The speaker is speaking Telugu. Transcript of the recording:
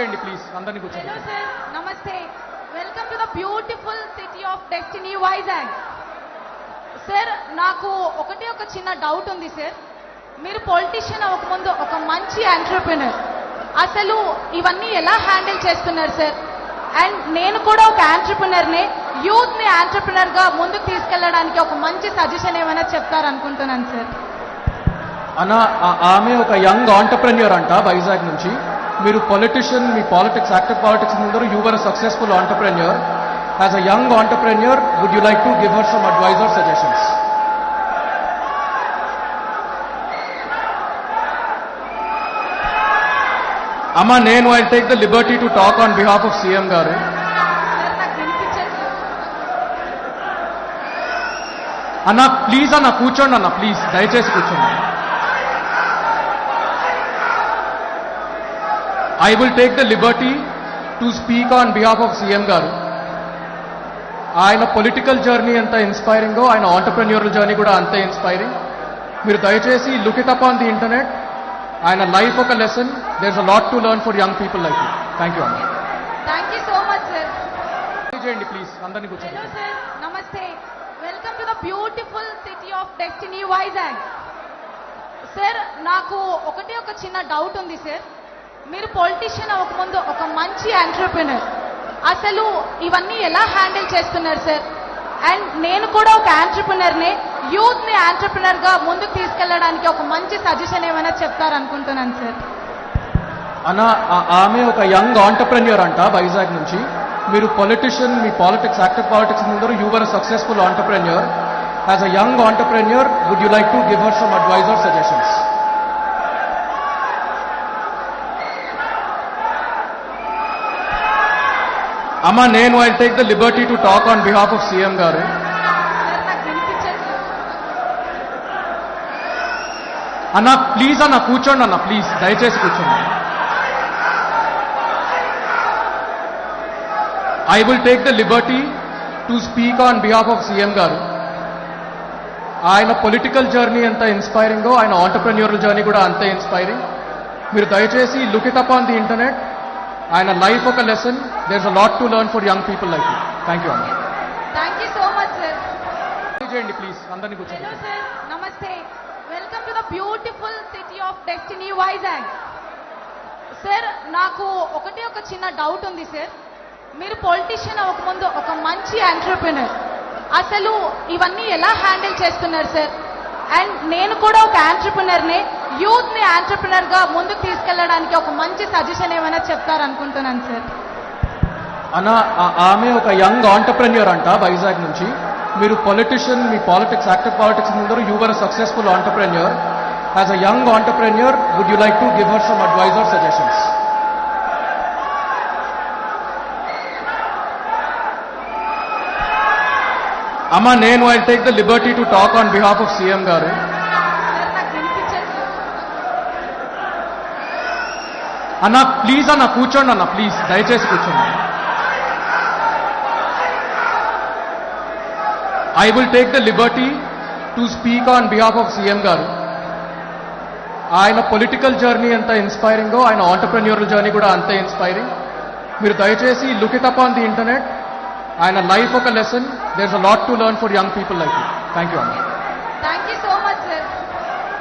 చేయండి ప్లీజ్ అందరినీ కూర్చోండి నమస్తే welcome to the beautiful city of destiny Vizag sir నాకు ఒకటే ఒక చిన్న డౌట్ ఉంది సార్ మీరు పొలిటీషియన్ అవ్వకముందు ఒక మంచి ఎంటర్ప్రినర్ అసలు ఇవన్నీ ఎలా హ్యాండిల్ చేస్తున్నారు సార్ అండ్ నేను కూడా ఒక ఎంటర్ప్రినర్నే యూత్ని ఎంటర్ప్రినర్గా ముందుకు తీసుకెళ్ళడానికి ఒక మంచి సజెషన్ ఏమైనా చెప్తారనుకుంటున్నాను సార్ అన్న ఆమె ఒక యంగ్ ఆంటర్ప్రెన్యూర్ అంట వైజాగ్ నుంచి. మీరు పొలిటిషియన్ మీ politics active politics ముందరు you were successful entrepreneur as a young entrepreneur would you like to give her some advice or suggestions అమ్మా నేను I take the liberty to talk on behalf of CM గారు. సార్ అన్న ప్లీజ్ అన్న కూర్చోండి అన్న ప్లీజ్ దయచేసి కూర్చోండి. I will take the liberty to speak on behalf of CM గారు. ఆయన పొలిటికల్ జర్నీ ఎంత ఇన్స్పైరింగో ఆయన ఆంటర్ప్రెన్యూరల్ జర్నీ కూడా అంతే ఇన్స్పైరింగ్ మీరు దయచేసి look it up on the internet ఆయన లైఫ్ ఒక lesson there's a lot to learn for young people like you thank you అన్న thank you so much sir చేయండి ప్లీజ్ అందరినీ కూర్చోండి సార్ నమస్తే welcome to the beautiful city of destiny Vizag sir నాకు ఒకటే ఒక చిన్న డౌట్ ఉంది సార్ మీరు పొలిటీషియన్ అవ్వకముందు ఒక మంచి ఎంటర్ప్రినర్ అసలు ఇవన్నీ ఎలా హ్యాండిల్ చేస్తున్నారు సార్ అండ్ నేను కూడా ఒక ఎంటర్ప్రినర్నే యూత్ని ఎంటర్ప్రినర్గా ముందుకు తీసుకెళ్ళడానికి ఒక మంచి సజెషన్ ఏమైనా చెప్తారనుకుంటున్నాను సార్ అన్న ఆమె ఒక యంగ్ ఆంటర్ప్రెన్యూర్ అంట వైజాగ్ నుంచి. మీరు పొలిటిషియన్ మీ politics active politics ముందరు your successful entrepreneur as a young entrepreneur would you like to give her some adviser suggestions అమ్మ నేను I take the liberty to talk on behalf of CM గారు. అన్న ప్లీజ్ అన్న కూర్చోండి అన్న ప్లీజ్ దయచేసి కూర్చోండి. I will take the liberty to speak on behalf of CM గారు. ఆయన పొలిటికల్ జర్నీ ఎంత ఇన్స్పైరింగో ఆయన ఆంటర్ప్రెన్యూరల్ జర్నీ కూడా అంతే ఇన్స్పైరింగ్ మీరు దయచేసి look it up on the internet ఆయన లైఫ్ ఒక lesson there's a lot to learn for young people like you thank you అన్న thank you so much sir చేయండి ప్లీజ్ అందరినీ కూర్చోండి నమస్తే welcome to the beautiful city of destiny Vizag sir నాకు ఒకటే ఒక చిన్న డౌట్ ఉంది సార్ మీరు పొలిటీషియన్ అవ్వకముందు ఒక మంచి ఎంటర్ప్రినర్ అసలు ఇవన్నీ ఎలా హ్యాండిల్ చేస్తున్నారు సార్ అండ్ నేను కూడా ఒక ఎంటర్ప్రినర్నే యూత్ని ఎంటర్ప్రినర్గా ముందుకు తీసుకెళ్ళడానికి ఒక మంచి సజెషన్ ఏమైనా చెప్తారనుకుంటున్నాను సార్. అన్న ఆమె ఒక యంగ్ ఆంటర్ప్రెన్యూర్ అంట వైజాగ్ నుంచి. మీరు పొలిటిషియన్ మీ politics active politics ముందరు your successful entrepreneur. As a young entrepreneur would you like to give her some advice or suggestions అమ్మ నేను I take the liberty to talk on behalf of CM గారు. అన్న ప్లీజ్ అన్న కూర్చోండి అన్న ప్లీజ్ దయచేసి కూర్చోండి. I will take the liberty to speak on behalf of CM గారు. ఆయన పొలిటికల్ జర్నీ ఎంత ఇన్స్పైరింగో ఆయన ఆంటర్ప్రెన్యూరల్ జర్నీ కూడా అంతే ఇన్స్పైరింగ్ మీరు దయచేసి look it up on the internet ఆయన లైఫ్ ఒక lesson there's a lot to learn for young people like you thank you అన్న.